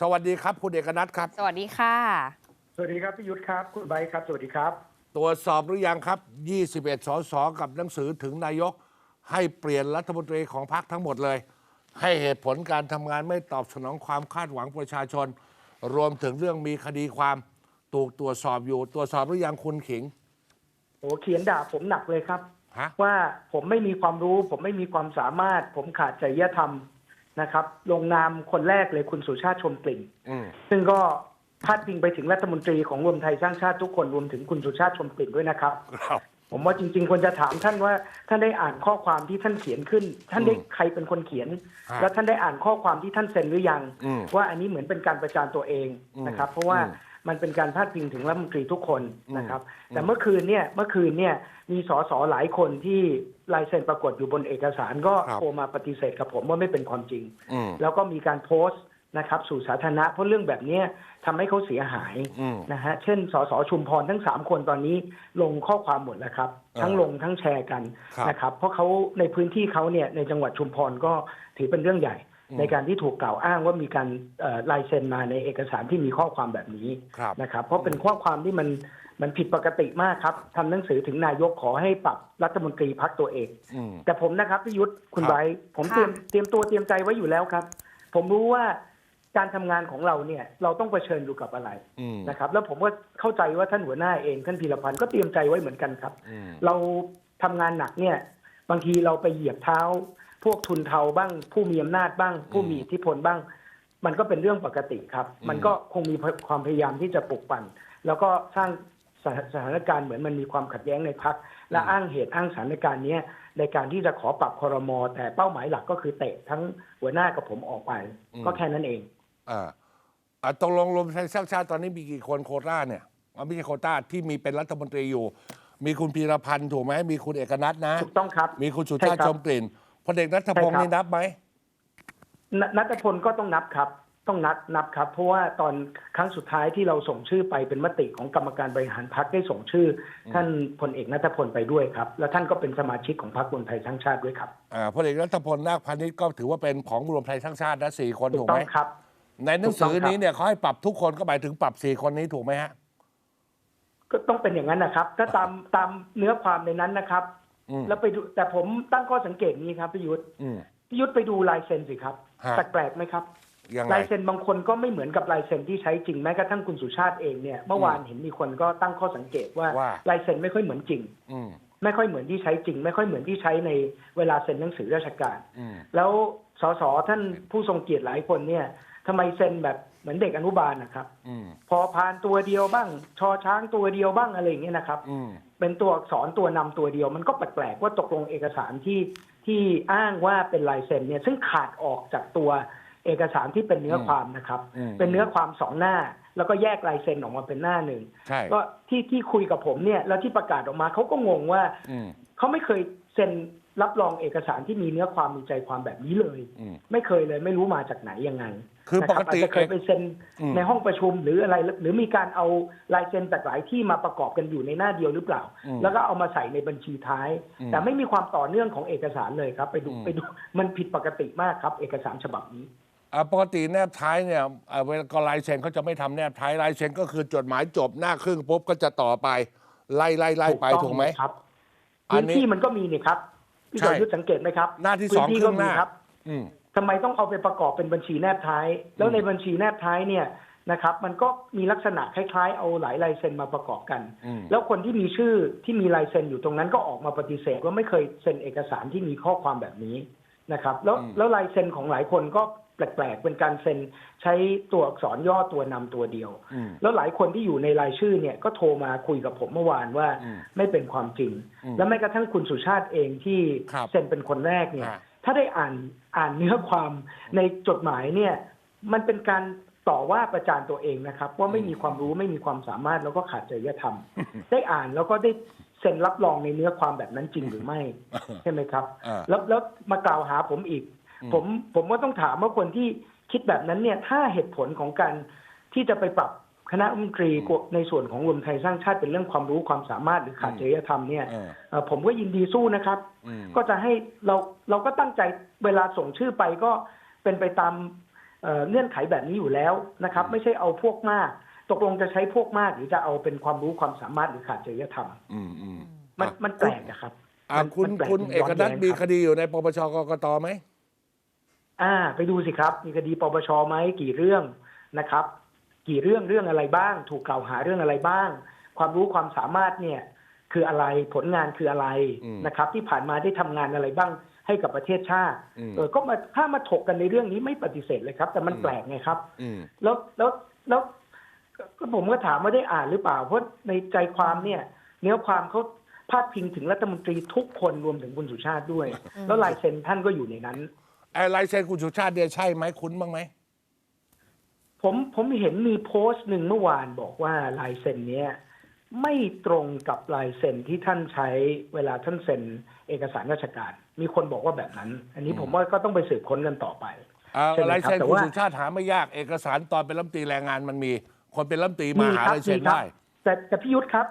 สวัสดีครับ คุณเอกนัทครับ สวัสดีค่ะ สวัสดีครับพี่ยุทธครับ คุณใบร์ทครับ สวัสดีครับ ตรวจสอบหรือยังครับ 21 สส กับหนังสือถึงนายก ให้เปลี่ยนรัฐมนตรีของพรรคทั้งหมดเลย ให้เหตุผลการทำงานไม่ตอบสนองความคาดหวังประชาชน รวมถึงเรื่องมีคดีความถูกตรวจสอบอยู่ ตรวจสอบหรือยังคุณขิง โอ้เขียนด่าผมหนักเลยครับ ฮะ ว่าผมไม่มีความรู้ ผมไม่มีความสามารถ ผมขาดจริยธรรม นะครับ ลงนามคนแรกเลยคุณสุชาติชมกลิ่น อืมซึ่งก็พาดพิงไปถึงรัฐมนตรีของรวมไทยสร้างชาติทุกคนรวมถึงคุณสุชาติชมกลิ่นด้วยนะครับ ครับ ผมว่าจริง ๆ ควรจะถามท่านว่าท่านได้อ่านข้อความที่ท่านเขียนขึ้น ท่านได้อืมใครเป็นคนเขียน ฮะแล้วท่านได้อ่านข้อความที่ท่านเซ็นหรือยัง อืมว่าอันนี้เหมือนเป็นการประจานตัวเองนะครับ เพราะว่าอืม มันเป็นการพาดพิงถึงรัฐมนตรีทุกคนนะครับอืมแต่เมื่อคืนเนี่ยเมื่อคืนเนี่ยมีสสหลายคนที่ลายเซ็นปรากฏอยู่บนเอกสารก็ครับโทรมาปฏิเสธกับผมว่าไม่เป็นความจริงอืมแล้วก็มีการโพสต์นะครับสู่สาธารณะเพราะเรื่องแบบเนี้ยทำให้เขาเสียหายอืมนะฮะเช่นสสชุมพรทั้งสามคนตอนนี้ลงข้อความหมดแล้วครับอ่าทั้งลงทั้งแชร์กันครับนะครับ เพราะเขาในพื้นที่เขาเนี่ยในจังหวัดชุมพรก็ถือเป็นเรื่องใหญ่อืม ในการที่ถูกกล่าวอ้างว่ามีการเอ่อลายเซ็นมาในเอกสารที่มีข้อความแบบนี้ครับนะครับ เพราะเป็นข้อความที่มันมันผิดปกติมากครับทำหนังสือถึงนายกขอให้ปรับรัฐมนตรีพักตัวเองอืมแต่ผมนะครับพี่ยุทธคุณครับไบร์ทผมค่ะเตรียมเตรียมตัวเตรียมใจไว้อยู่แล้วครับ ผมรู้ว่าการทำงานของเราเนี่ยเราต้องเผชิญอยู่กับอะไรอืมนะครับ แล้วผมก็เข้าใจว่าท่านหัวหน้าเองท่านพีรพันธ์ก็เตรียมใจไว้เหมือนกันครับอืมเราทำงานหนักเนี่ย บางทีเราไปเหยียบเท้า พวกทุนเทาบ้าง ผู้มีอำนาจบ้าง ผู้มีอิทธิพลบ้าง มันก็เป็นเรื่องปกติครับอืมมันก็คงมีความพยายามที่จะปลุกปั่น แล้วก็สร้างสถสถานการณ์เหมือนมันมีความขัดแย้งในพักและอ้างเหตุอ้างสถานการณ์เนี้ยในการที่จะขอปรับคอรมอแต่เป้าหมายหลักก็คือเตะทั้งหัวหน้ากับผมออกไป ก็แค่นั้นเองอ่าอะตกลงรวมไทยสร้างชาติตอนนี้มีกี่คนโควต้าเนี่ยอ๋อไม่ใช่โควต้าที่มีเป็นรัฐมนตรีอยู่ มีคุณพีรพันธ์ถูกไหมมีคุณเอกนัทนะถูกต้องครับ มีคุณสุใช่ชาติครับชมกลิ่น พลเอกนัทพงศ์ใช่ครับนี่นับไหมนนัทพลก็ต้องนับครับ ต้องนับนับครับ เพราะว่าตอนครั้งสุดท้ายที่เราส่งชื่อไปเป็นมติของกรรมการบริหารพักได้ส่งชื่ออท่านพลเอกนัทพลไปด้วยครับ แล้วท่านก็เป็นสมาชิกของพรรครวมไทยสร้างชาติด้วยครับอ่าพลเอกนัทพลนาคพาณิชย์ก็ถือว่าเป็นของรวมไทยสร้างชาตินะสี่คนถูถูกกต้ไหอมงครับ ในหนังสือถูกต้องครับนี้เนี่ยเขาให้ปรับทุกคนก็หมายถึงปรับสี่คนนี้ถูกไหมฮะก็ต้องเป็นอย่างนั้นนะครับ ถ้าตามตามเนื้อความในนั้นนะครับอืม แล้วไปดูแต่ผมตั้งข้อสังเกตนี้ครับพิยุทธอืมพิยุทธไปดูลายเซ็นสิครับฮะแปลกๆไหมครับยังไงลายเซ็นบางคนก็ไม่เหมือนกับลายเซ็นที่ใช้จริงแม้กระทั่งคุณสุชาติเองเนี่ยเมื่อวานเห็นมีคนก็ตั้งข้อสังเกตว่าว่าลายเซ็นไม่ค่อยเหมือนจริงอืมไม่ค่อยเหมือนที่ใช้จริง ไม่ค่อยเหมือนที่ใช้ในเวลาเซ็นหนังสือราชการอืมแล้วสสท่านผู้ทรงเกียรติหลายคนเนี่ยทำไมเซ็นแบบเหมือนเด็กอนุบาลนะครับอืมพอพานตัวเดียวบ้าง ชอช้างตัวเดียวบ้างอะไรอย่างเงี้ยนะครับอืม เป็นตัวอักษรตัวนำตัวเดียว มันก็แปลกๆว่าตกลงเอกสารที่ที่อ้างว่าเป็นลายเซ็นเนี่ยซึ่งขาดออกจากตัวเอกสารที่เป็นเนื้อความนะครับ อืม เป็นเนื้อความสองหน้า แล้วก็แยกลายเซ็นออกมาเป็นหน้าหนึ่งใช่ ก็ที่ที่คุยกับผมเนี่ยแล้วที่ประกาศออกมาเขาก็งงว่า อืม เขาไม่เคยเซ็นรับรองเอกสารที่มีเนื้อความมีใจความแบบนี้เลย อืม ไม่เคยเลยไม่รู้มาจากไหนยังไง คือนะปรับกติอาจจะเคยไปเซ็นอืมในห้องประชุมหรืออะไร หรือมีการเอาลายเซ็นจากหลายที่มาประกอบกันอยู่ในหน้าเดียวหรือเปล่าอืมแล้วก็เอามาใส่ในบัญชีท้ายอืมแต่ไม่มีความต่อเนื่องของเอกสารเลยครับ ไปดูอืมไปดูมันผิดปกติมากครับ เอกสารฉบับนี้อ่าปกติแนบท้ายเนี่ยอ่าเวลาก็ลายเซ็นเขาจะไม่ทำแนบท้ายลายเซ็นก็คือจดหมายจบหน้าครึ่งปุ๊บก็จะต่อไปไล่ไล่ไล่ไปต้องถูกไหมครับอันพื้นนี้ที่มันก็มีนี่ครับพี่ใช่จอยุทธสังเกตไหมครับ หน้าที่พื้สองที่ครึ่ก็งหมีน้าครับ อืม ทำไมต้องเอาไปประกอบเป็นบัญชีแนบท้าย แล้วในบัญชีแนบท้ายเนี่ยนะครับ มันก็มีลักษณะคล้ายๆ เอาหลายลายเซ็นมาประกอบกันอืมแล้วคนที่มีชื่อที่มีลายเซ็นอยู่ตรงนั้นก็ออกมาปฏิเสธว่าไม่เคยเซ็นเอกสารที่มีข้อความแบบนี้นะครับ แล้วอืมแล้วลายเซ็นของหลายคนก็แปลกๆเป็นการเซ็นใช้ตัวอักษรย่อตัวนำตัวเดียวอืมแล้วหลายคนที่อยู่ในรายชื่อเนี่ยก็โทรมาคุยกับผมเมื่อวานว่าอืมไม่เป็นความจริงอืมแล้วแม้กระทั่งคุณสุชาติเองที่ครับเซ็นเป็นคนแรกเนี่ยอ่า ถ้าได้อ่านอ่านเนื้อความในจดหมายเนี่ย มันเป็นการต่อว่าประจานตัวเองนะครับ ว่าไม่มีความรู้ไม่มีความสามารถแล้วก็ขาดจริยธรรม ได้อ่านแล้วก็ได้เซ็นรับรองในเนื้อความแบบนั้นจริงหรือไม่ใช่ไหมครับอ่าแล้วแล้วมากล่าวหาผมอีกอืมผมผมว่าต้องถามว่าคนที่คิดแบบนั้นเนี่ย ถ้าเหตุผลของการที่จะไปปรับ คณะรัฐมนตรีในส่วนของรวมไทยสร้างชาติเป็นเรื่องความรู้ความสามารถหรือขาดจริยธรรมเนี่ยเออเอ่อผมก็ยินดีสู้นะครับอืมก็จะให้เราเราก็ตั้งใจเวลาส่งชื่อไปก็เป็นไปตามเอ่อเงื่อนไขแบบนี้อยู่แล้วนะครับ ไม่ใช่เอาพวกมาก ตกลงจะใช้พวกมาก หรือจะเอาเป็นความรู้ความสามารถหรือขาดจริยธรรมอืมอืมมันอะมันแปลกนะครับอ่ามันคุณมันแปลคุณมัเอกนัทย้แย้งมีรับคดีอยู่ในปปชกกตไหมอ่า ไปดูสิครับ มีคดีปปชไหมกี่เรื่องนะครับ กี่เรื่องเรื่องอะไรบ้าง ถูกกล่าวหาเรื่องอะไรบ้าง ความรู้ความสามารถเนี่ยคืออะไรผลงานคืออะไรอืมนะครับ ที่ผ่านมาได้ทำงานอะไรบ้างให้กับประเทศชาติอืมเออก็มาถ้ามาถกกันในเรื่องนี้ไม่ปฏิเสธเลยครับ แต่มันอืมแปลกไงครับอืมแล้วแล้วแล้วก็ก็ผมก็ถามว่าได้อ่านหรือเปล่า เพราะในใจความเนี่ย เนื้อความเขาพาดพิงถึงรัฐมนตรีทุกคนรวมถึงคุณสุชาติด้วย แล้วลายเซ็นท่านก็อยู่ในนั้นไอ้ลายเซ็นคุณสุชาติเนี่ยใช่ไหมคุ้นบ้างไหม ผมผมเห็นมีโพสต์หนึ่งเมื่อวานบอกว่าลายเซ็นเนี้ยไม่ตรงกับลายเซ็นที่ท่านใช้เวลาท่านเซ็นเอกสารราชการ มีคนบอกว่าแบบนั้น อันนี้ผมว่าก็ต้องไปสืบค้นกันต่อไปอ่าใช่ไหมครับลายเซ็นแต่คุณว่าสุชาติหาไม่ยากเอกสารตอนเป็นรัฐมนตรีแรงงานมันมี คนเป็นรัฐมนตรีมาหาครับลายเซ็นมีครับได้ แต่แต่พี่ยุทธครับ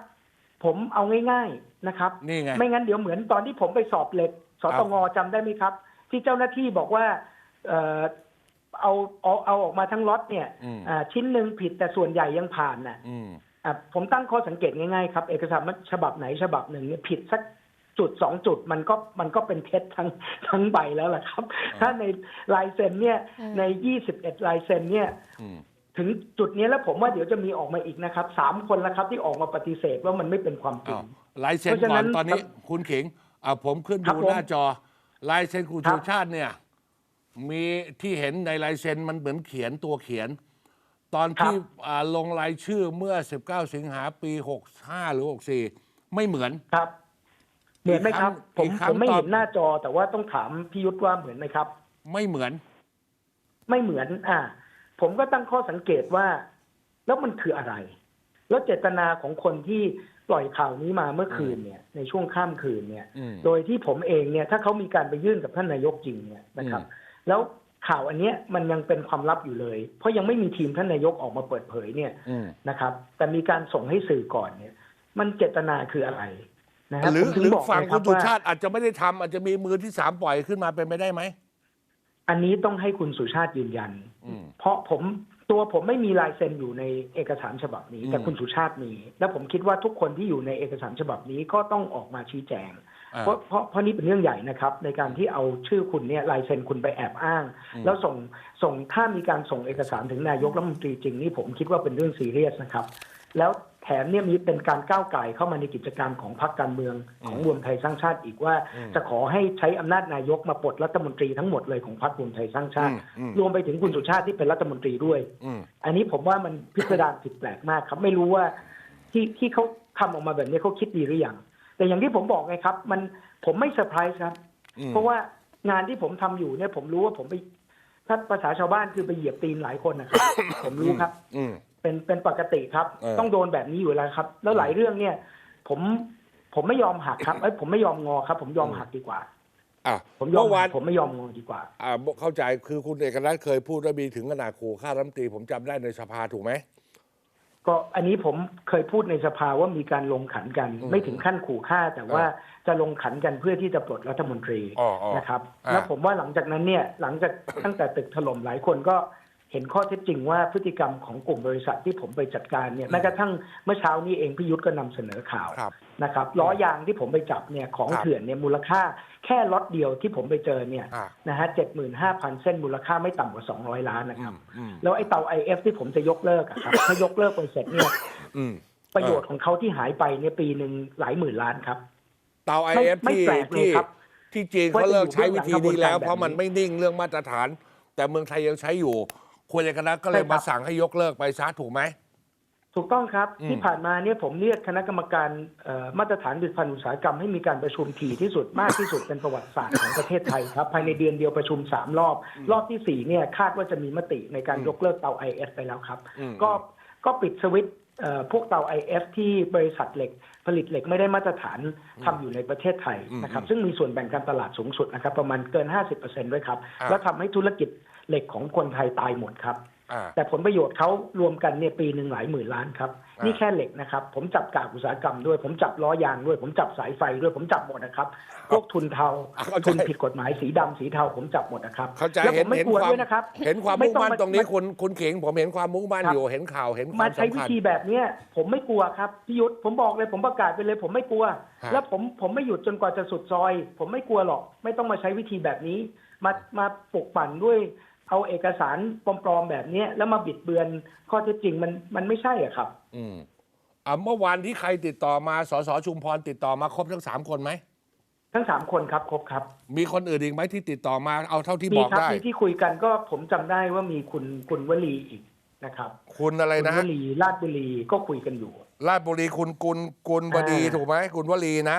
ผมเอาง่าย ๆนะครับนี่ไงไม่งั้นเดี๋ยวเหมือนตอนที่ผมไปสอบเหล็กสตงจำได้ไหมครับ ที่เจ้าหน้าที่บอกว่า เออเอาเอาเอาออกมาทั้งล็อตเนี่ยอืมอ่าชิ้นหนึ่งผิดแต่ส่วนใหญ่ยังผ่านน่ะอืมอะผมตั้งข้อสังเกตง่ายๆครับ เอกสารฉบับไหนฉบับหนึ่งเนี่ยผิดสักจุดสองจุดมันก็มันก็เป็นเท็จทั้งทั้งใบแล้วล่ะครับ ถ้าในลายเซ็นเนี่ยอืมในยี่สิบเอ็ดลายเซ็นเนี่ยอืมถึงจุดนี้แล้วผมว่าเดี๋ยวจะมีออกมาอีกนะครับสามคนแล้วครับที่ออกมาปฏิเสธว่ามันไม่เป็นความจริอ้างวลายเซ็นเพราะฉะก่นั้อนนตอนนี้คุณขิงอ่าผมขึ้นครัดูบผมหน้าจอลายเซ็นคุณครัสุบชาติเนี่ย มีที่เห็นในลายเซ็นมันเหมือนเขียนตัวเขียน ตอนที่อ่าลงรายชื่อเมื่อ 19 สิงหาปี 65 หรือ 64 ไม่เหมือน ครับ เหมือนไหมครับผอีมกครั้งผมไม่ตอบ เห็นหน้าจอแต่ว่าต้องถามพี่ยุทธว่าเหมือนไหมครับ ไม่เหมือน ไม่เหมือน อ่า ผมก็ตั้งข้อสังเกตว่า แล้วมันคืออะไร แล้วเจตนาของคนที่ปล่อยข่าวนี้มาเมื่อคืนเนี่ย ในช่วงข้ามคืนเนี่ย อืม โดยที่ผมเองเนี่ย ถ้าเขามีการไปยื่นกับท่านนายกจริงเนี่ยนะครับ อืม แล้วข่าวอันเนี้ยมันยังเป็นความลับอยู่เลย เพราะยังไม่มีทีมท่านนายกออกมาเปิดเผยเนี่ยอืมนะครับ แต่มีการส่งให้สื่อก่อนเนี่ย มันเจตนาคืออะไรนะฮะหรือผมถึหรือบอกฝั่งไคคุรัณบสุว่าชาติอาจจะไม่ได้ทำอาจจะมีมือที่สามปล่อยขึ้นมาเป็นไปได้ไหมอันนี้ต้องให้คุณสุชาติยืนยันอืมเพราะผมตัวผมไม่มีลายเซ็นอยู่ในเอกสารฉบับนี้ แต่อืมคุณสุชาติมี แล้วผมคิดว่าทุกคนที่อยู่ในเอกสารฉบับนี้ก็ต้องออกมาชี้แจงอ่า เพราะเพราะเพราะนี่เป็นเรื่องใหญ่นะครับ ในการที่เอาชื่อคุณเนี่ยลายเซ็นคุณไปแอบอ้างอืมแล้วส่งส่งถ้ามีการส่งเอกสารถึงนายกรัฐมนตรีจริงนี่ผมคิดว่าเป็นเรื่องซีเรียสนะครับ แล้วแถมเนี่ยมีเป็นการก้าวไก่เข้ามาในกิจกรรมของพรรคการเมืองของรวมไทยสร้างชาติอีกว่าอืมจะขอให้ใช้อำนาจนายกมาปลดรัฐมนตรีทั้งหมดเลยของพรรครวมไทยสร้างชาติอืมอืมรวมไปถึงคุณสุชาติที่เป็นรัฐมนตรีด้วยอืมอันนี้ผมว่ามันพิสดารผิดแปลกมากครับ ไม่รู้ว่าที่ที่เขาทำออกมาแบบนี้เขาคิดดีหรือยัง แต่อย่างที่ผมบอกไงครับ มันผมไม่เซอร์ไพรส์ครับอืมเพราะว่างานที่ผมทำอยู่เนี่ย ผมรู้ว่าผมไปถ้าภาษาชาวบ้านคือไปเหยียบตีนหลายคนนะครับผมรู้ครับอืมเป็นเป็นปกติครับเออต้องโดนแบบนี้อยู่แล้วครับ แล้วหลายเรื่องเนี่ย ผมผมไม่ยอมหักครับเอ้ยผมไม่ยอมงอครับ ผมยอมหักดีกว่าอะผมยอมเมื่อวาหันกผมไม่ยอมงอดีกว่า อ่าเข้าใจคือคุณเอกนัทเคยพูดว่ามีถึงขนาดขู่ฆ่ารัฐมนตรีผมจำได้ในสภาถูกไหม ก็อันนี้ผมเคยพูดในสภาว่ามีการลงขันกันอืมไม่ถึงขั้นขู่ฆ่า แต่ว่าจะลงขันกันเพื่อที่จะปลดรัฐมนตรีอ๋ออ๋อนะครับอ่าแล้วผมว่าหลังจากนั้นเนี่ยหลังจากตั้งแต่ตึกถล่มหลายคนก็ เห็นข้อเท็จจริงว่าพฤติกรรมของกลุ่มบริษัทที่ผมไปจัดการเนี่ยแม้กระทั่งเมื่อเช้านี้เองพี่ยุทธก็นำเสนอข่าวครับนะครับล้อยางที่ผมไปจับเนี่ยของครับเถื่อนเนี่ยมูลค่าแค่ล็อตเดียวที่ผมไปเจอเนี่ยอ่านะฮะเจ็ดหมื่นห้าพันเส้นมูลค่าไม่ต่ำกว่าสองร้อยล้านนะอืครับมอืมแล้วไอ้เตา IF ที่ผมจะยกเลิกอะครับถ้ายกเลิกไปเสร็จเนี่ยอืมประโยชน์ของเขาที่หายไปเนี่ยปีหนึ่งหลายหมื่นล้านครับ เตาไอไม่เอฟไม่ที่แปลกเลยที่ครับที่จีนเขาเลิกใช้วิธีนี้แล้วว่าจะอยู่เบื้องหลังกระบวนการแบบนี้เพราะมันไม่นิ่งเรื่องมาตรฐาน แต่เมืองไทยยังใช้อยู่ คุณเอกนัทก็เลยใช่ครับมาสั่งให้ยกเลิกไปซะถูกไหมถูกต้องครับอืมที่ผ่านมาเนี่ยผมเรียกคณะกรรมการเอ่อมาตรฐานผลิตภัณฑ์อุตสาหกรรมให้มีการประชุมถี่ที่สุดมากที่สุดเป็นประวัติศาสตร์ของประเทศไทยครับภายในเดือนเดียวประชุมสามรอบ รอบที่สี่เนี่ยคาดว่าจะมีมติในการยกเลิกเตา IF ไปแล้วครับอืมก็ก็ปิดสวิตช์เอ่อพวกเตา IF ที่บริษัทเหล็กผลิตเหล็กไม่ได้มาตรฐานทำอยู่ในประเทศไทยนะครับซึ่งมีส่วนแบ่งการตลาดสูงสุดนะครับประมาณเกิน 50%ด้วยครับอ่าแล้วทำให้ธุรกิจ เหล็กของคนไทยตายหมดครับอ่าแต่ผลประโยชน์เขารวมกันเนี่ยปีหนึ่งหลายหมื่นล้านครับอ่านี่นี่แค่เหล็กนะครับ ผมจับกากอุตสาหกรรมด้วย ผมจับล้อยางด้วย ผมจับสายไฟด้วยผมจับหมดนะครับ พวกทุนเทาอะเข้าใจทุนผิดกฎหมายสีดำสีเทาผมจับหมดนะครับเข้าใจแล้วผเห็นมไม่เห็นกลัวความด้วยนะครับ เห็นความไมุ่งมั่นาตรงนี้มาคุณคุณเข่งผมเห็นความมุ่งมั่นครับอยู่เห็นข่าวเห็นควาามใช้สำวิคัญธีแบบเนี้ยผมไม่กลัวครับพี่ยุทธผมบอกเลยผมประกาศไปเลย ผมไม่กลัวฮะแล้วผมผมไม่หยุดจนกว่าจะสุดซอย ผมไม่กลัวหรอก ไม่ต้องมาใช้วิธีแบบนี้ มามาปลุกปั่นด้วย เอาเอกสารปลอมๆแบบเนี้ยแล้วมาบิดเบือนข้อเท็จจริงมันมันไม่ใช่อะครับ อืมอ่าเมื่อวานที่ใครติดต่อมาสสชุมพรติดต่อมาครบทั้งสามคนไหมทั้งสามคนครับครบครับ มีคนอื่นอีกไหมที่ติดต่อมาเอาเท่าที่มีบอกครัได้มีที่คุยกันก็ผมจำได้ว่ามีคุณคุณวลีอีกนะครับ คุณอะไรคุณนะวลีลาดบุรีก็คุยกันอยู่ ราชบุรีคุณกุลกุลบดีอ่าถูกไหมคุณวลีนะ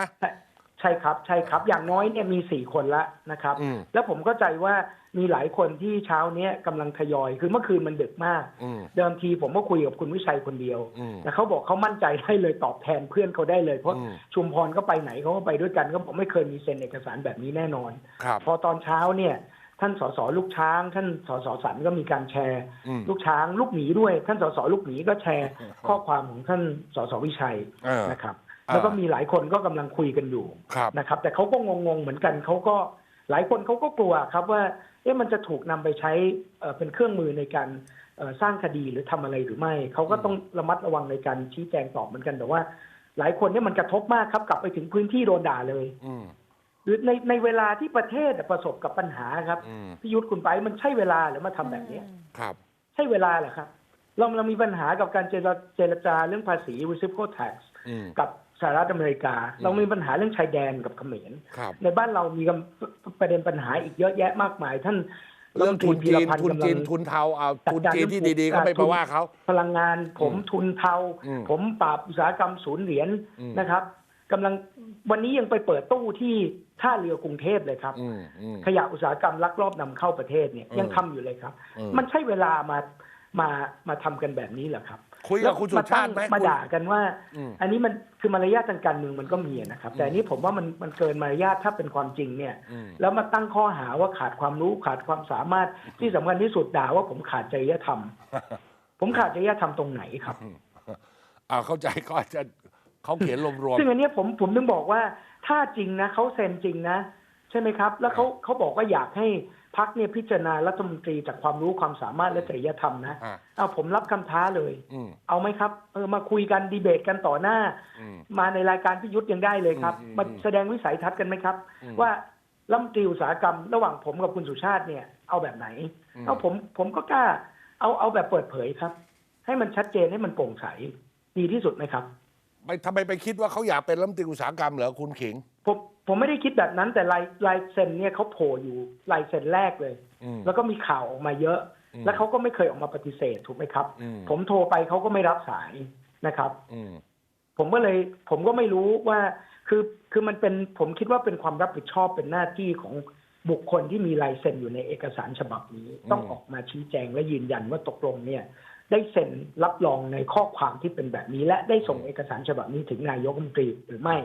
ใช่ใช่ครับ ใช่ครับ อย่างน้อยเนี่ยมีสี่คนละนะครับอืมแล้วผมเข้าใจว่ามีหลายคนที่เช้าเนี้ยกำลังทยอย คือเมื่อคืนมันดึกมากอืมเดิมทีผมก็คุยกับคุณวิชัยคนเดียวอืมแต่เขาบอกเขามั่นใจได้เลยตอบแทนเพื่อนเขาได้เลย เพราะอืมชุมพรก็ไปไหนเขาก็ไปด้วยกันก็ผมไม่เคยมีเซ็นเอกสารแบบนี้แน่นอนครับพอตอนเช้าเนี่ยท่านสสลูกช้าง ท่านสสสันก็มีการแชร์อืมลูกช้างลูกหมีด้วย ท่านสสลูกหมีก็แชร์อืมข้อความของท่านสสวิชัยเออนะครับอ่า แล้วก็มีหลายคนก็กำลังคุยกันอยู่ครับนะครับ แต่เขาก็งงๆเหมือนกันเขาก็หลายคนเขาก็กลัวครับว่า เอ๊ะมันจะถูกนำไปใช้เอ่อเป็นเครื่องมือในการเอ่อสร้างคดีหรือทำอะไรหรือไม่เขาก็ต้องระมัดระวังในการชี้แจงตอบเหมือนกันแต่ว่า หลายคนเนี่ยมันกระทบมากครับกลับไปถึงพื้นที่โดนด่าเลยอืมหรือในในเวลาที่ประเทศประสบกับปัญหาครับอืมพี่ยุทธคุณไปมันใช่เวลาหรือมาทำแบบเนี้ยครับ ใช่เวลาเหรอครับเราเรามีปัญหากับการเจรเจรจาเรื่องภาษี reciprocal tax อืมกับ สหรัฐอเมริกาอืมเรามีปัญหาเรื่องชายแดนกับเขมรครับในบ้านเรามีกำประเด็นปัญหาอีกเยอะแยะมากมาย ท่านเรื่องทุนพีจีรนพันธ์ทุนกำลัจีนงทุนเทาเอาจัดทุนการจีนที่เรื่องดีๆก็การไม่ทุไปนว่าเขาพลังงานผมอืมทุนเทาอืมผมปราบอุตสาหกรรมศูนย์เหรียญอืมนะครับกำลังวันนี้ยังไปเปิดตู้ที่ท่าเรือกรุงเทพเลยครับอืมอืมขยะอุตสาหกรรมลักลอบนำเข้าประเทศเนี่ยเออยังทำอยู่เลยครับเออมันใช่เวลามามามาทำกันแบบนี้เหรอครับ คุยกับคุณสุชาติไหมแล้วมาคุณด่ากันว่าอืมอันนี้มันคือมารยาททางการเมืองมันก็มีนะครับ แต่อันนี้ผมว่ามันมันเกินมารยาทถ้าเป็นความจริงเนี่ยอืมแล้วมาตั้งข้อหาว่าขาดความรู้ขาดความสามารถที่สำคัญที่สุดด่าว่าผมขาดจริยธรรม ผมขาดจริยธรรมตรงไหนครับอ่าเข้าใจก็อาจจะเขาเขียนรวมซึ่งอันเนี้ยผมผมถึงบอกว่า ถ้าจริงนะเขาเซ็นจริงนะ ใช่ไหมครับ แล้วเขาเขาบอกว่าอยากให้พักเนี่ยพิจารณารัฐมนตรีจากความรู้ความสามารถและจริยธรรมนะๆอ่าเอาผมรับคำท้าเลยอืมเอาไหมครับเออมาคุยกันดีเบตกันต่อหน้าอืมมาในรายการพิยุทธ์ยังได้เลยครับอืมอืมมาแสดงวิสัยทัศน์กันไหมครับอืมว่ารัฐมนตรีอุตสาหกรรมระหว่างผมกับคุณสุชาติเนี่ย เอาแบบไหนอืมเอาผมผมก็กล้า เอาเอาแบบเปิดเผยครับ ให้มันชัดเจนให้มันโปร่งใสดีที่สุดไหมครับ ไปทำไมไปคิดว่าเขาอยากเป็นรัฐมนตรีอุตสาหกรรมเหรอคุณขิง ผมผมไม่ได้คิดแบบนั้นแต่ลายลายเซ็นเนี่ยเขาโผล่อยู่ลายเซ็นแรกเลย อืม แล้วก็มีข่าวออกมาเยอะ อืมแล้วเขาก็ไม่เคยออกมาปฏิเสธถูกไหมครับ อืม ผมโทรไปเขาก็ไม่รับสายนะครับ อืม ผมก็เลยผมก็ไม่รู้ว่าคือคือมันเป็นผมคิดว่าเป็นความรับผิดชอบเป็นหน้าที่ของบุคคลที่มีลายเซ็นอยู่ในเอกสารฉบับนี้ ต้องออกมาชี้แจงและยืนยันว่าตกลงเนี่ย ได้เซ็นรับรองในข้อความที่เป็นแบบนี้ และได้ส่งเอกสารฉบับนี้ถึงนายกรัฐมนตรีหรือไม่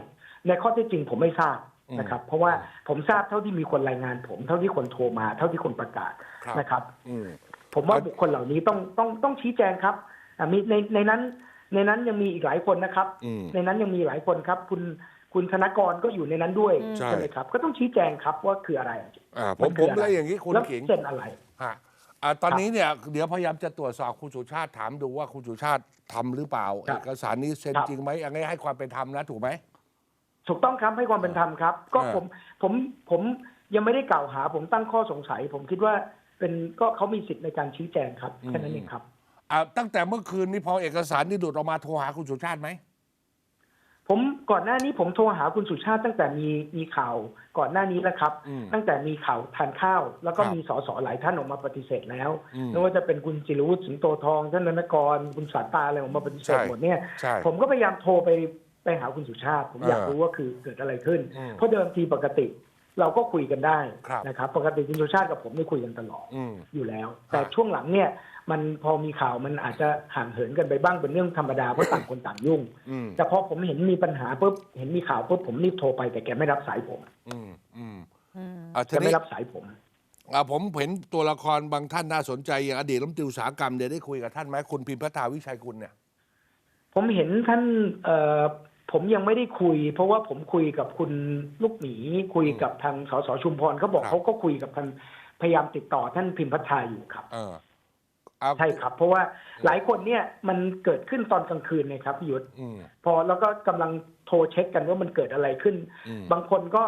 ในข้อเที่จริงผมไม่ทราบนะครับ เพราะว่าผมทราบเท่าที่มีคนรายงาน ผมเท่าที่คนโทรมา เท่าที่คนประกาศครับนะครับอืมผมว่าเอาบุคคลเหล่านี้ต้องต้องต้องชี้แจงครับอ่ามีในในนั้น ในนั้นยังมีอีกหลายคนนะครับอืมในนั้นยังมีหลายคนครับ คุณคุณธนกรก็อยู่ในนั้นด้วยใช่ไหมครับ ก็ต้องชี้แจงครับว่าคืออะไรอ่าผมนผคืมอะไรเลยอย่างนี้คุณแล้วขิงเซ็นอะไร ฮะอ่าตอนนี้เนี่ยเดี๋ยวพยายามจะตรวจสอบคุณสุชาติถามดูว่าคุณสุชาติทำหรือเปล่า ครัเอบกสารนี้เซ็นครับจริงไหมอันนี้ให้ความเป็นธรรมนะถูกไหม ถูกต้องครับให้ความเป็นธรรมครับ ก็เออผมผมผมยังไม่ได้กล่าวหา ผมตั้งข้อสงสัย ผมคิดว่าเป็นก็เขามีสิทธิ์ในการชี้แจงครับแค่นั้นเองครับ อ่าตั้งแต่เมื่อคืนนี้พอเอกสารที่ดูดออกมาโทรหาคุณสุชาติไหม ผมก่อนหน้านี้ผมโทรหาคุณสุชาติตั้งแต่มีมีข่าวก่อนหน้านี้แล้วครับอืมตั้งแต่มีข่าวทานข้าว แล้วก็ครับมีสสหลายท่านออกมาปฏิเสธแล้วอืมไม่ว่าจะเป็นคุณจิรวุฒิสิงโตทองท่านนนกรคุณสาตาอะไรออกมาปฏิเสธใช่หมดเนี่ยใช่ผมก็พยายามโทรไปไปหาคุณสุชาติ ผมอยากเออรู้ว่าคือเกิดอะไรขึ้นอืมเพราะเดิมทีปกติเราก็คุยกันได้ครับนะครับ ปกติคุณสุชาติกับผมได้คุยกันตลอดอืมอยู่แล้ว แต่ครับช่วงหลังเนี่ย มันพอมีข่าวมันอาจจะห่างเหินกันไปบ้างเป็นเรื่องธรรมดาเพราะต่างคนต่างยุ่งอืมแต่พอผมเห็นมีปัญหาปุ๊บเห็นมีข่าวปุ๊บผมรีบโทรไปแต่แกไม่รับสายผมอืมอืมอืมอ่าทีแกไม่นี้รับสายผมอ่าผมเห็นตัวละครบางท่านน่าสนใจอย่างอดีตรัฐมนตรีอุตสาหกรรมเดี๋ยวได้คุยกับท่านไหมคุณพิมพ์พัฒนาวิชัยกุลเนี่ย ผมเห็นท่านเอ่อผมยังไม่ได้คุย เพราะว่าผมคุยกับคุณลูกหมีคุยกับทางสสชุมพรเขาบอกครับเขาก็คุยกับทางพยายามติดต่อท่านพิมพ์พัฒนาอยู่ครับเออเอา ใช่ครับ เพราะว่าหลายคนเนี่ยมันเกิดขึ้นตอนกลางคืนนะครับพี่ยุทธอืมพอแล้วก็กำลังโทรเช็คกันว่ามันเกิดอะไรขึ้นอืมบางคนก็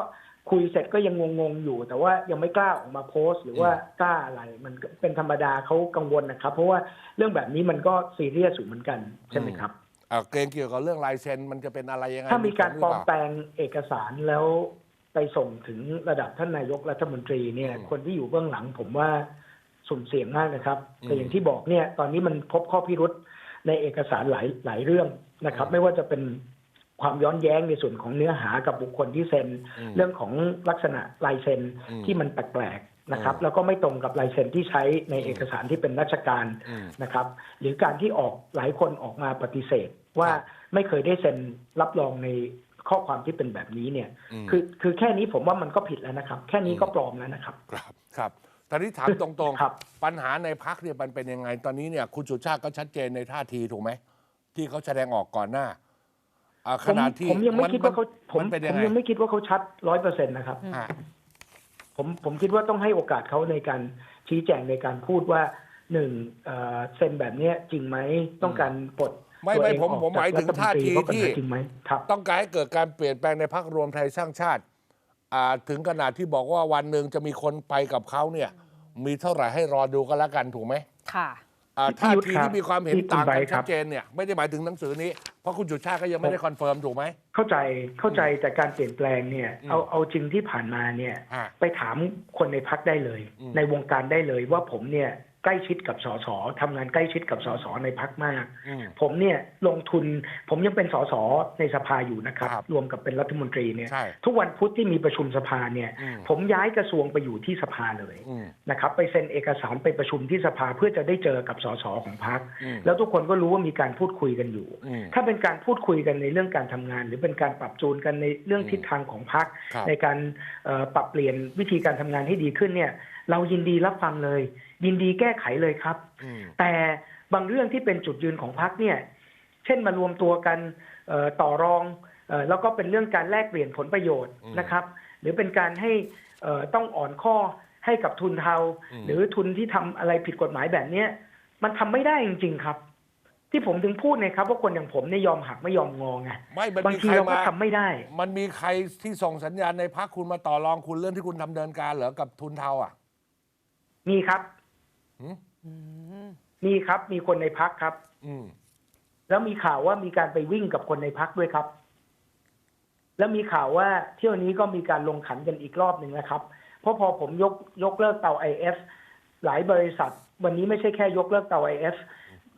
คุยเสร็จก็ยังงงๆอยู่ แต่ว่ายังไม่กล้าออกมาโพสต์ หรือว่ากล้าอะไรมันก็เป็นธรรมดาเขากังวลนะครับ เพราะว่าเรื่องแบบนี้มันก็ซีเรียสอยู่เหมือนกันใช่ไหมครับอ่าเกรงเกี่ยวกับเรื่องลายเซ็นมันจะเป็นอะไรยังไงถ้ามีการปลอมหเปแปลล่งเอกสารแล้วไปส่งถึงระดับท่านนายกรัฐมนตรีเนี่ยอืมคนที่อยู่เบื้องหลังผมว่า สุ่มเสี่ยงมากนะครับอืมแต่อย่างที่บอกเนี่ย ตอนนี้มันพบข้อพิรุษในเอกสารหลายหลายเรื่องนะครับอืมไม่ว่าจะเป็นความย้อนแย้งในส่วนของเนื้อหากับบุคคลที่เซ็นอืมเรื่องของลักษณะลายเซ็นอืมที่มันแปลกๆนะครับอืมแล้วก็ไม่ตรงกับลายเซ็นที่ใช้ในเอกสารที่เป็นราชการอืมนะครับ หรือการที่ออกหลายคนออกมาปฏิเสธว่าครับไม่เคยได้เซ็นรับรองในข้อความที่เป็นแบบนี้เนี่ยอืมคือคือแค่นี้ผมว่ามันก็ผิดแล้วนะครับ แค่นี้ก็อืมปลอมแล้วนะครับ ครับครับ ตอนนี้ถามตรงครับ ๆ ปัญหาในพักเนี่ยมันเป็นยังไง ตอนนี้เนี่ยคุณสุชาติก็ชัดเจนในท่าทีถูกไหม ที่เขาแสดงออกก่อนหน้าอ่าขผมณะที่ผมยังไม่คิดว่าเขาผมนเป็นผยังมไงยังไม่คิดว่าเขาชัดร้อยเปอร์เซ็นต์นะครับ อะ ผมผมคิดว่าต้องให้โอกาสเขาในการชี้แจงในการพูดว่าหนึ่งเอ่อเซ็นแบบเนี้ยจริงไหมต้องการปลดไม่ตัวไม่เองผมออกผมหมายถึงจกรัฐท่าทีเพระปัญที่หจริงไหมครับ ต้องการให้เกิดการเปลี่ยนแปลงในพักรวมไทยสร้างชาติอ่า ถึงขนาดที่บอกว่าวันหนึ่งจะมีคนไปกับเขาเนี่ย มีเท่าไหร่ให้รอดูก็แล้วกันถูกไหมค่ะอ่าพี่ท่ายุทธทีครับที่มีความเห็นพี่ต่างคุณไบกันร์ทครัชับดเจนเนี่ยไม่ได้หมายถึงหนังสือนี้ เพราะคุณจุชาติก็ยังไม่ได้คอนเฟิร์มถูกไหม เข้าใจเข้าใจแต่การเปลี่ยนแปลงเนี่ยอืมเอาเอาจริงที่ผ่านมาเนี่ยอ่าไปถามคนในพักได้เลยอืมในวงการได้เลยว่าผมเนี่ยใก ล้ชิดกับสสทำงานใกล้ชิดกับสสในพักมากอืมผมเนี่ยลงทุนผมยังเป็นสสในสภาอยู่นะครับครับรวมกับเป็นรัฐมนตรีเนี่ยใช่ทุกวันพุธที่มีประชุมสภาเนี่ยอืมผมย้ายกระทรวงไปอยู่ที่สภาเลยอืมนะครับ ไปเซ็นเอกสารไปประชุมที่สภาเพื่อจะได้เจอกับสสของพักอืมแล้วทุกคนก็รู้ว่ามีการพูดคุยกันอยู่อืมถ้าเป็นการพูดคุยกันในเรื่องการทำงาน หรือเป็นการปรับจูนกันในเรื่องอืมทิศทางของพักครับในการเอ่อปรับเปลี่ยนวิธีการทำงานให้ดีขึ้นเนี่ย เรายินดีรับฟังเลย ยินดีแก้ไขเลยครับอืมแต่บางเรื่องที่เป็นจุดยืนของพักเนี่ย เช่นมารวมตัวกันเอ่อต่อรองเอ่อแล้วก็เป็นเรื่องการแลกเปลี่ยนผลประโยชน์อืมนะครับ หรือเป็นการให้เอ่อต้องอ่อนข้อให้กับทุนเทาอืมหรือทุนที่ทำอะไรผิดกฎหมายแบบเนี้ยมันทำไม่ได้จริง ๆ ครับ ที่ผมถึงพูดเนี่ยครับ ว่าคนอย่างผมเนี่ยยอมหักไม่ยอมงอไงไม่มันบางมีทีใครเราก็มาทำไม่ได้ มันมีใครที่ส่งสัญญาณในพักคุณมาต่อรองคุณเรื่องที่คุณทำเนินการเหรอกับทุนเทาอะ มีครับหืมอืมมีครับมีคนในพักครับ อืมแล้วมีข่าวว่ามีการไปวิ่งกับคนในพักด้วยครับ แล้วมีข่าวว่าเที่ยวนี้ก็มีการลงขันกันอีกรอบหนึ่งนะครับ เพราะพอผมยกยกเลิกเตาไอเอฟหลายบริษัท วันนี้ไม่ใช่แค่ยกเลิกเตาไอเอฟ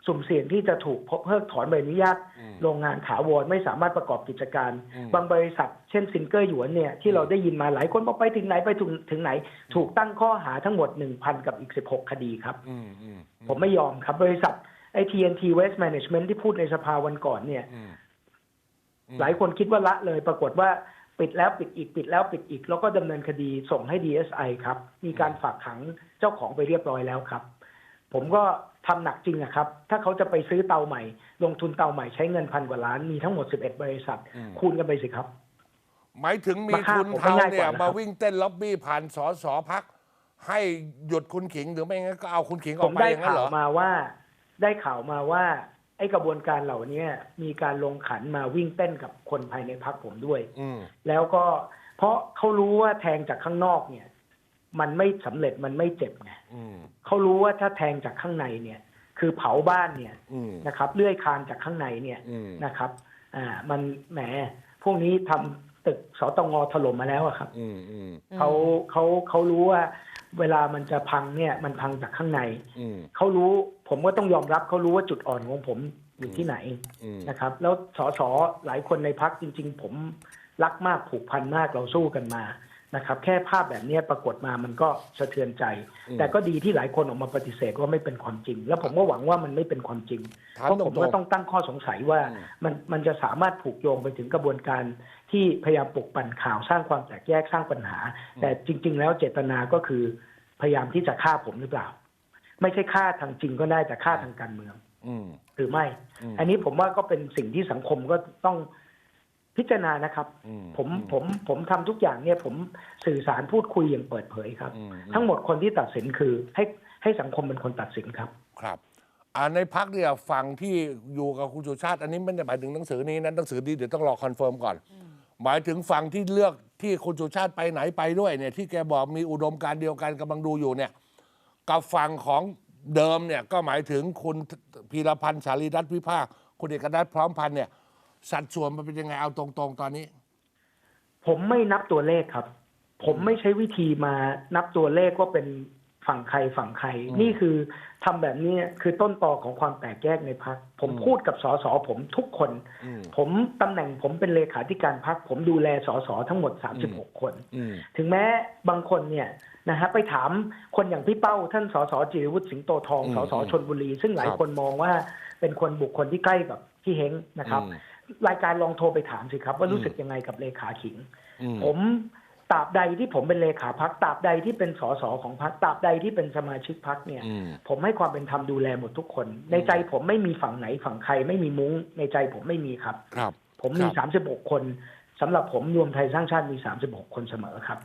สุ่มเสี่ยงที่จะถูกเพิกถอนใบอนุญาตอืมโรงงานถาวรไม่สามารถประกอบกิจการอืมบางบริษัทเช่นซินเกอร์หยวนเนี่ยที่เราได้ยินมาหลายคนบอกไปถึงไหนไปถึงถึงไหน ถูกตั้งข้อหาทั้งหมดหนึ่งพันกับอีกสิบหกคดีครับอืมอืมผมไม่ยอมครับบริษัทไอทีเอ็นทีเวสต์แมネจเมนที่พูดในสภาวันก่อนเนี่ยอืมอืมหลายคนคิดว่าละเลยปรากฏว่าปิดแล้วปิดอีกปิดแล้วปิดอีก แล้วก็ดำเนินคดีส่งให้ DSI ครับ มีการฝากขังเจ้าของไปเรียบร้อยแล้วครับ ผมก็ ทำหนักจริงอะครับ ถ้าเขาจะไปซื้อเตาใหม่ ลงทุนเตาใหม่ใช้เงินพันกว่าล้าน มีทั้งหมด 11 บริษัทอืมคูณกันไปสิครับ หมายถึงมีมาฆ่าทุนผมเทาง่ายกเนี่ยว่านะครับมาวิ่งเต้นล็อบบี้ผ่านสอสอพัก ให้หยุดคุณขิงหรือไม่งั้นก็เอาคุณขิงอผอกมไปได้อย่างนั้นข่าเหวรอมาว่า ได้ข่าวมาว่าไอ้กระบวนการเหล่านี้มีการลงขันมาวิ่งเต้นกับคนภายในพักผมด้วยอืมแล้วก็เพราะเขารู้ว่าแทงจากข้างนอกเนี่ย มันไม่สำเร็จมันไม่เจ็บไงอืมเขารู้ว่าถ้าแทงจากข้างในเนี่ย คือเผาบ้านเนี่ยอืมนะครับเลื่อยคานจากข้างในเนี่ยอืมนะครับ อ่า มันแหมพวกนี้ทำตึกสตงถล่มมาแล้วอะครับอืมอืมเขาเขาเขารู้ว่า เวลามันจะพังเนี่ย มันพังจากข้างในอืมเขารู้ผมก็ต้องยอมรับเขารู้ว่าจุดอ่อนของผมอยู่ที่ไหนอืมนะครับ แล้วสสหลายคนในพักจริง ๆ ผมรักมากผูกพันมากเราสู้กันมา นะครับแค่ภาพแบบเนี้ยปรากฏมามันก็สะเทือนใจอืมแต่ก็ดีที่หลายคนออกมาปฏิเสธว่าไม่เป็นความจริง แล้วผมก็หวังว่ามันไม่เป็นความจริงถามเพราะตรผมงก็ต้องตั้งข้อสงสัยว่าอืมมันมันจะสามารถผูกโยงไปถึงกระบวนการที่พยายามปลุกปั่นข่าวสร้างความแตกแยกสร้างปัญหา แต่จริง ๆ แล้วเจตนาก็คือพยายามที่จะฆ่าผมหรือเปล่า ไม่ใช่ฆ่าทางจริงก็ได้แต่ฆ่าทางการเมืองอืมหรือไม่อืมอันนี้ผมว่าก็เป็นสิ่งที่สังคมก็ต้อง พิจารณานะครับอืมผมผมผมทำทุกอย่างเนี่ยผมสื่อสารพูดคุยอย่างเปิดเผยครับอืมทั้งหมดคนที่ตัดสินคือให้ให้สังคมเป็นคนตัดสินครับครับอ่าในพักเนี่ยฝั่งที่อยู่กับคุณสุชาติ อันนี้ไม่ได้หมายถึงหนังสือนี้นะหนังสือนี้เดี๋ยวต้องรอคอนเฟิร์มก่อน หมายถึงฝั่งที่เลือกที่คุณสุชาติไปไหนไปด้วยเนี่ยที่แกบอกมีอุดมการณ์เดียวกันกำลังดูอยู่เนี่ยกับฝั่งของเดิมเนี่ยก็หมายถึงคุณพีรพันธ์สารีรัตน์วิภาคคุณเอกนัทพร้อมพันธ์เนี่ย สัดส่วนมันเป็นยังไงเอาตรงๆ ตอนนี้ ผมไม่นับตัวเลขครับ ผมไม่ใช้วิธีมานับตัวเลขว่าเป็นฝั่งใครฝั่งใครอืมนี่คือทำแบบนี้คือต้นตอของความแตกแยกในพัก ผมอืมพูดกับสสผมทุกคนอืมผมตำแหน่งผมเป็นเลขาธิการพัก ผมดูแลสสทั้งหมด 36 คนอืมถึงแม้บางคนเนี่ยนะฮะไปถามคนอย่างพี่เป้า ท่านสสจิรวุฒิสิงโตทองอืมสสชนบุรี ซึ่งหลายครับคนมองว่าเป็นคนบุคคลที่ใกล้กับพี่เฮงนะครับอืม รายการลองโทรไปถามสิครับ ว่าอืมรู้สึกยังไงกับเลขาขิงอืมผมตราบใดที่ผมเป็นเลขาพักตราบใดที่เป็นสสของพักตราบใดที่เป็นสมาชิกพักเนี่ยอืมผมให้ความเป็นธรรมดูแลหมดทุกคน ในใจผมไม่มีฝั่งไหนฝั่งใครไม่มีมุ้ง ในใจผมไม่มีครับ ครับ ผมมีครับสามสิบหกคนสำหรับผมรวมไทยสร้างชาติมีสามสิบหกคนเสมอครับ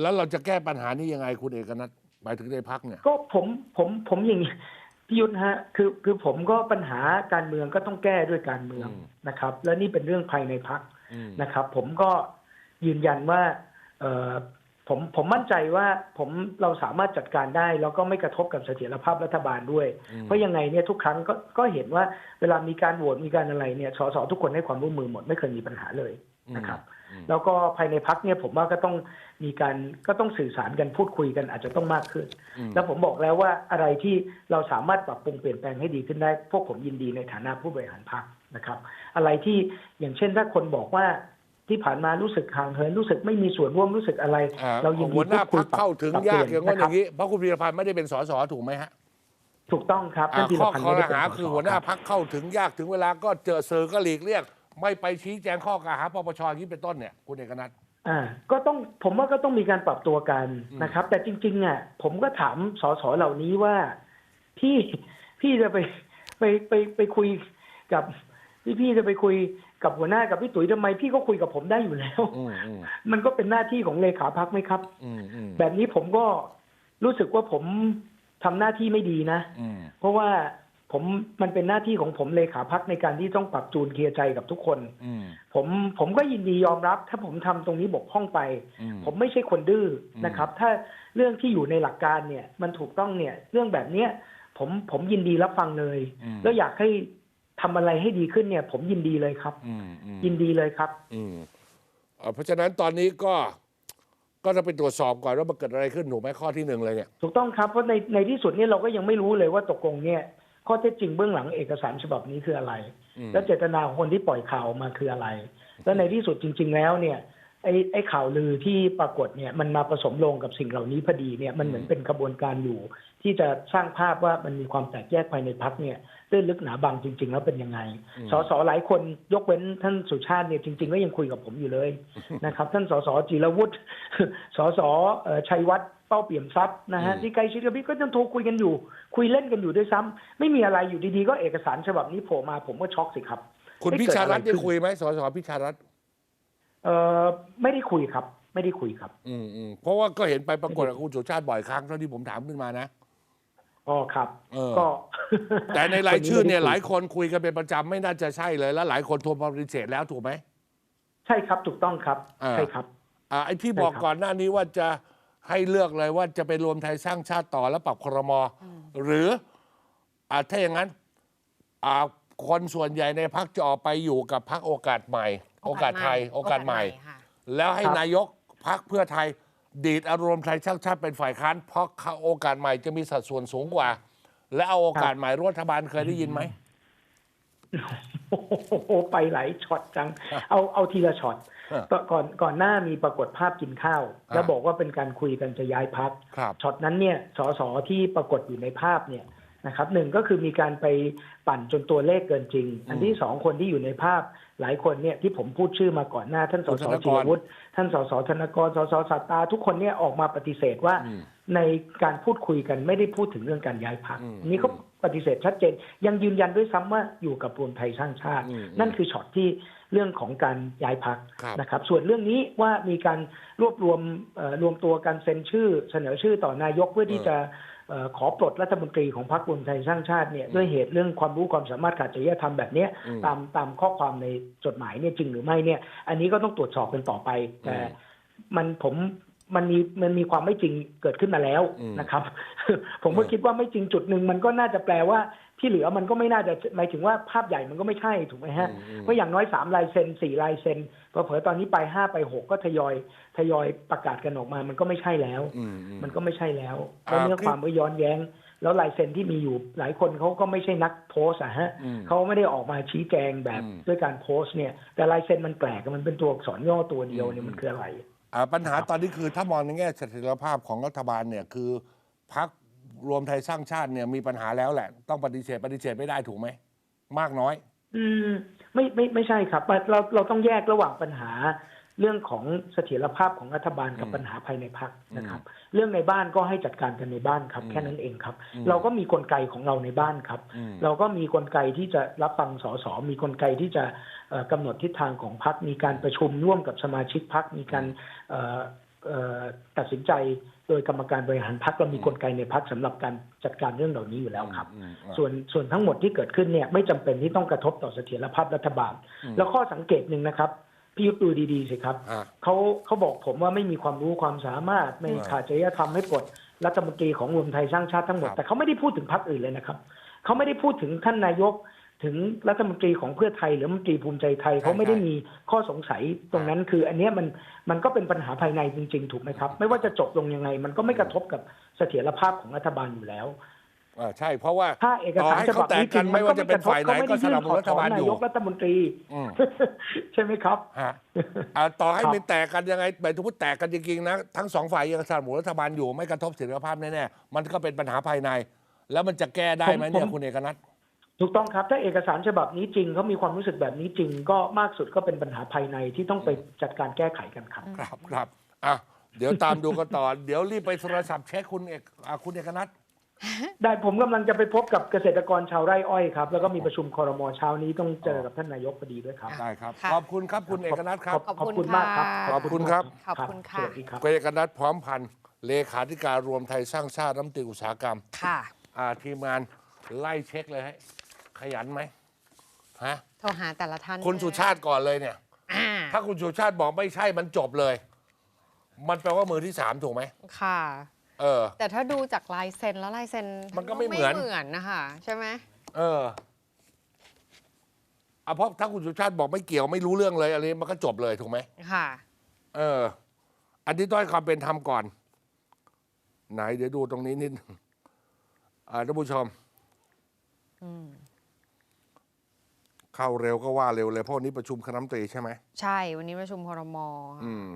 แล้วเราจะแก้ปัญหานี้ยังไงคุณเอกนัทหมายถึงในพักเนี่ย ก็ผมผมผมอย่างนี้ พี่ยุทธฮะคือคือผมก็ปัญหาการเมืองก็ต้องแก้ด้วยการเมืองอืมนะครับ และนี่เป็นเรื่องภายในพักอืมนะครับ ผมก็ยืนยันว่าเออผมผมมั่นใจว่าผมเราสามารถจัดการได้ แล้วก็ไม่กระทบกับเสถียรภาพรัฐบาลด้วยอืมเพราะยังไงเนี่ยทุกครั้งก็ก็เห็นว่าเวลามีการโหวตมีการอะไรเนี่ยสสทุกคนให้ความร่วมมือหมดไม่เคยมีปัญหาเลยนะครับอืม แล้วก็ภายในพักเนี่ยผมว่าก็ต้องมีการก็ต้องสื่อสารกันพูดคุยกันอาจจะต้องมากขึ้นอืมแล้วผมบอกแล้วว่าอะไรที่เราสามารถปรับปรุงเปลี่ยนแปลงให้ดีขึ้นได้ พวกผมยินดีในฐานะผู้บริหารพักนะครับ อะไรที่อย่างเช่นถ้าคนบอกว่าที่ผ่านมารู้สึกห่างเหินรู้สึกไม่มีส่วนร่วมรู้สึกอะไรอ่าเรายินดีหัวหน้าพูพัดกคุยเข้าถึงปรับยากเปอลี่ย่างว่าอนะครัย่าบงนี้เพราะคุณพีรพันธ์ไม่ได้เป็นสสถูกไหมฮะถูกต้องครับอ่าท่านพีรข้อพันธ์ข้อไม่ได้หาเป็นสคือสหัวหน้าครับพักเข้าถึงยากถึงเวลาก็เจอเซอร์ก็หลีกเลี่ยง ไม่ไปชี้แจงข้อกล่าวหาปปชอย่างนี้เป็นต้นเนี่ยคุณเอกนัท อ่าก็ต้องผมว่าก็ต้องมีการปรับตัวกันอืม นะครับ แต่จริงๆอะผมก็ถามสสเหล่านี้ว่าพี่พี่จะไปไปไปไปคุยกับพี่พี่จะไปคุยกับหัวหน้ากับพี่ตุ๋ยทำไมพี่ก็คุยกับผมได้อยู่แล้ว อืมอืมมันก็เป็นหน้าที่ของเลขาพักไหมครับ อืมอืมแบบนี้ผมก็รู้สึกว่าผมทำหน้าที่ไม่ดีนะ อืม เพราะว่า ผมมันเป็นหน้าที่ของผมเลขาพักในการที่ต้องปรับจูนเคลียร์ใจกับทุกคนอืมผมผมก็ยินดียอมรับ ถ้าผมทำตรงนี้บกพร่องไปอืมผมไม่ใช่คนดื้ออมนะครับ ถ้าเรื่องที่อยู่ในหลักการเนี่ยมันถูกต้องเนี่ย เรื่องแบบเนี้ยผมผมยินดีรับฟังเลยอืมแล้วอยากให้ทำอะไรให้ดีขึ้นเนี่ย ผมยินดีเลยครับอืมอืมยินดีเลยครับ อืมเอ่อเพราะฉะนั้นตอนนี้ก็ก็จะไปตรวจสอบก่อนว่ามันเกิดอะไรขึ้นถูกไหมข้อที่หนึ่งเลยเนี่ยถูกต้องครับเพราะในในที่สุดเนี่ยเราก็ยังไม่รู้เลยว่าตกลงเนี่ย ข้อเท็จจริงเบื้องหลังเอกสารฉบับนี้คืออะไรอืมและเจตนาของคนที่ปล่อยข่าวออกมาคืออะไร แล้วในที่สุดจริง ๆ แล้วเนี่ยไอ้ไอ้ข่าวลือที่ปรากฏเนี่ยมันมาผสมลงกับสิ่งเหล่านี้พอดีเนี่ยมันเหมือนเป็นกระบวนการอยู่ ที่จะสร้างภาพว่ามันมีความแตกแยกภายในพักเนี่ยตื้นลึกหนาบางจริง ๆ แล้วเป็นยังไงอืมสสหลายคนยกเว้นท่านสุชาติเนี่ยจริง ๆ ก็ยังคุยกับผมอยู่เลยนะครับ ท่านสสจิรวุฒิสสเอ่อชัยวัฒน์เป้าเปี่ยมทรัพย์นะฮะอืมที่ใกล้ชิดกับพี่ก็ยังโทรคุยกันอยู่ คุยเล่นกันอยู่ด้วยซ้ำไม่มีอะไรอยู่ดีๆ ก็เอกสารฉบับนี้โผล่มาผมก็ช็อกสิครับ คุณเอ๊ะพิชารัตน์เกิดอะไรได้ขึ้นคุยไหมสสพิชารัตน์เอ่อไม่ได้คุยครับ ไม่ได้คุยครับ อืมอืมเพราะว่าก็เห็นไปปรากฏกับคุณสุชาติบ่อยครั้งเท่าที่ผมถามขึ้นมานะอ๋อครับเออก็แต่ในรายชื่อเนี่ยคไม่หได้ลายคนคุยกันเป็นประจำไม่น่าจะใช่เลย แล้วหลายคนโทรมาปฏิเสธแล้วถูกไหมใช่ครับถูกต้องครับอ่าใช่ครับอ่าไอ้ที่บอกใช่ครับก่อนหน้านี้ว่าจะ ให้เลือกเลยว่าจะไปรวมไทยสร้างชาติต่อแล้วปรับครม หรืออ่าถ้าอย่างนั้นอ่าคนส่วนใหญ่ในพักจะออกไปอยู่กับพักโอกาสใหม่ โอกาสไทย โอกาสใหม่ ค่ะแล้วให้ครับนายกพักเพื่อไทย ดีดอารมณ์ไทยสร้างชาติเป็นฝ่ายค้านเพราะเขาโอกาสใหม่จะมีสัดส่วนสูงกว่า และเอาโอกาสใหม่รัฐบาลเคยได้ยินไหม โอ้โหไปหลายช็อตจัง เอาเอาทีละช็อตอ่า ก่อนก่อนก่อนหน้ามีปรากฏภาพกินข้าว แล้วอ่าบอกว่าเป็นการคุยกันจะย้ายพักครับช็อตนั้นเนี่ยสสที่ปรากฏอยู่ในภาพเนี่ยนะครับหนึ่งก็คือมีการไปปั่นจนตัวเลขเกินจริง อันที่สองคนที่อยู่ในภาพหลายคนเนี่ยที่ผมพูดชื่อมาก่อนหน้า ท่านสคุณสธนกรจิรวุฒิท่านสสธนกรสสสัตตา ทุกคนเนี่ยออกมาปฏิเสธว่าอืมในการพูดคุยกันไม่ได้พูดถึงเรื่องการย้ายพักอืมนี่ก็ปฏิเสธชัดเจน ยังยืนยันด้วยซ้ำว่าอยู่กับรวมไทยสร้างชาติอืมนั่นคือช็อตที่ เรื่องของการย้ายพักครับนะครับ ส่วนเรื่องนี้ว่ามีการรวบรวมเอ่อรวมตัวกันเซ็นชื่อ เสนอชื่อต่อนายกเพื่อที่จะเอ่อขอปลดรัฐมนตรีของพรรครวมไทยสร้างชาติเนี่ยด้วยเหตุเรื่องความรู้ความสามารถขาดจริยธรรมแบบเนี้ยอืมตามตามข้อความในจดหมายเนี่ยจริงหรือไม่เนี่ย อันนี้ก็ต้องตรวจสอบกันต่อไปแต่อืมมันผมมันมีมันมีความไม่จริงเกิดขึ้นมาแล้วอืมนะครับ ผมก็เออคิดว่าไม่จริงจุดหนึ่งมันก็น่าจะแปลว่า ที่เหลือมันก็ไม่น่าจะหมายถึงว่าภาพใหญ่มันก็ไม่ใช่ถูกไหมฮะอืมอืมเพราะอย่างน้อยสามลายเซ็นสี่ลายเซ็นพอเผลอๆตอนนี้ไปห้าไปหกก็ทยอยทยอยประกาศกันออกมา มันก็ไม่ใช่แล้วอืมอืมมันก็ไม่ใช่แล้วอ่าแล้วเนื้อคือความก็ย้อนแย้ง แล้วลายเซ็นที่มีอยู่หลายคนเขาก็ไม่ใช่นักโพสต์อะฮะอืมเขาไม่ได้ออกมาชี้แจงแบบอืมด้วยการโพสต์เนี่ย แต่ลายเซ็นมันแปลกมันเป็นตัวอักษรย่อตัวเดียวเนี่ยมันคืออะไรอ่าปัญหาตอนนี้คือถ้ามองในแง่เสถียรภาพของรัฐบาลเนี่ยคือพัก รวมไทยสร้างชาติเนี่ยมีปัญหาแล้วแหละ ต้องปฏิเสธปฏิเสธไม่ได้ถูกไหม มากน้อย อืมไม่ไม่ไม่ใช่ครับ เราเราต้องแยกระหว่างปัญหา เรื่องของเสถียรภาพของรัฐบาลกับอืมปัญหาภายในพักนะครับ เรื่องในบ้านก็ให้จัดการกันในบ้านครับอืมแค่นั้นเองครับอืมเราก็มีกลไกของเราในบ้านครับอืมเราก็มีกลไกที่จะรับฟังสสมีกลไกที่จะเอ่อกำหนดทิศทางของพักมีการประชุมร่วมกับสมาชิกพักมีการเอ่อเอ่อตัดสินใจ โดยกรรมการบริหารพักเรามีกลไกในพักสำหรับการจัดการเรื่องเหล่านี้อยู่แล้วครับอืมอืมส่วนส่วนทั้งหมดที่เกิดขึ้นเนี่ยไม่จำเป็นที่ต้องกระทบต่อเสถียรภาพรัฐบาลอืมแล้วข้อสังเกตหนึ่งนะครับพี่ยุทธดูดีๆสิครับอ่าเขาเขาบอกผมว่าไม่มีความรู้ความสามารถไม่อ่าขาดจริยธรรมให้ปลดรัฐมนตรีของรวมไทยสร้างชาติทั้งหมดครับแต่เขาไม่ได้พูดถึงพรรคอื่นเลยนะครับเขาไม่ได้พูดถึงท่านนายก ถึงรัฐมนตรีของเพื่อไทยหรือรัฐมนตรีภูมิใจไทยเขาไม่ได้มีข้อสงสัยตรงนั้น คือ อันเนี้ยมันมันก็เป็นปัญหาภายในจริง ๆ ถูกไหมครับ ไม่ว่าจะจบลงยังไง มันก็ไม่กระทบกับเสถียรภาพของรัฐบาลอยู่แล้วอ่าใช่เพราะว่าถ้าเอกต่อสารให้ฉเขาบับแตกนี้จกัรินงไม่ว่าจะเป็นฝ่ายไหนมัก็สยื่นับสนุนรัฐบาลอยู่นายกรัฐมนตรีอืมใช่ไหมครับฮะอ่าต่อให้ครับมีแตกกันยังไงหมายถึงว่าแตกกันจริงๆนะทั้งสองฝ่ายยังสนับสนุนรัฐบาลอยู่ไม่กระทบเสถียรภาพแน่ๆมันก็เป็นปัญหาภายใน แล้วมันจะแก้ได้ไหมเนี่ยคุณเอกนัท ถูกต้องครับ ถ้าเอกสารฉบับนี้จริงเขามีความรู้สึกแบบนี้จริง ก็มากสุดก็เป็นปัญหาภายในที่ต้องไปจัดการแก้ไขกันครับ ครับครับอะเดี๋ยวตามดูกันต่อ เดี๋ยวรีบไปโทรศัพท์เช็คคุณเอกอะคุณเอกนัทได้ผมกำลังจะไปพบกับเกษตรกรชาวไร่อ้อยครับ แล้วก็มีประชุมคอรมอเช้านี้ต้องเจอกับท่านนายกพอดีด้วยครับได้ครับค่ะขอบคุณครับคุณเอกนัทครับ ขอบคุณขอบคุณมากครับค่ะขอบคุณครับขอบคุณค่ะสวัสดีครับคุณเอกนัทพร้อมพันธ์เลขาธิการรวมไทยสร้างชาติน้ำตรีอุตสาหกรรมค่ะอ่าทีมงานไล่เช็คเลยให้ ขยันไหมฮะโทรหาแต่ละท่านคุณสุชาติก่อนเลยเนี่ย อ่าถ้าคุณสุชาติบอกไม่ใช่มันจบเลย มันแปลว่ามือที่สามถูกไหมค่ะ เออ แต่ถ้าดูจากลายเซ็นแล้วลายเซ็นมันก็ไม่เหมือน เหมือนนะคะใช่ไหมเออเอาเพราะถ้าคุณสุชาติบอกไม่เกี่ยวไม่รู้เรื่องเลยอะไรมันก็จบเลยถูกไหม ค่ะ เออ อันนี้ต้องให้ความเป็นธรรมก่อน ไหน เดี๋ยวดูตรงนี้นิดหนึ่งอ่าท่านผู้ชม อืม เข้าเร็วก็ว่าเร็วเลยเพราะวันนี้ประชุมคณะรัฐมนตรีใช่ไหม ใช่ วันนี้ประชุมครมค่ะ อืม